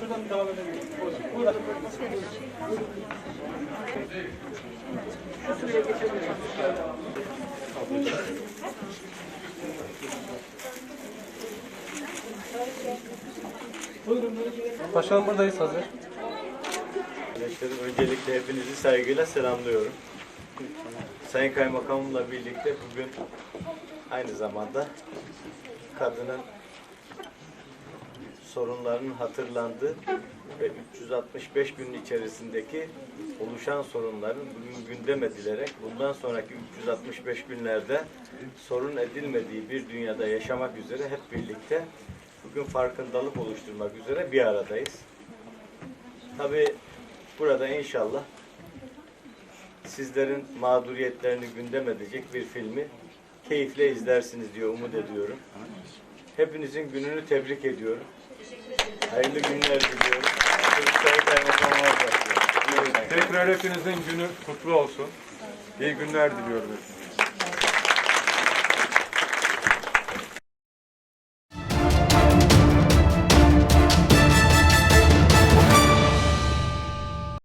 Şuradan devam edelim. Buyurun. Şu sıraya geçelim. Buyurun. Başkanım buradayız hazır. Arkadaşlarım öncelikle hepinizi saygıyla selamlıyorum. Sayın Kaymakamımla birlikte bugün aynı zamanda kadının sorunlarının hatırlandığı ve 365 gün içerisindeki oluşan sorunların bugün gündem edilerek bundan sonraki 365 günlerde sorun edilmediği bir dünyada yaşamak üzere hep birlikte bugün farkındalık oluşturmak üzere bir aradayız. Tabii burada inşallah sizlerin mağduriyetlerini gündem edecek bir filmi keyifle izlersiniz diye umut ediyorum. Hepinizin gününü tebrik ediyorum. Hayırlı günler diliyorum. Tekrar hepinizin günü kutlu olsun. İyi günler diliyorum.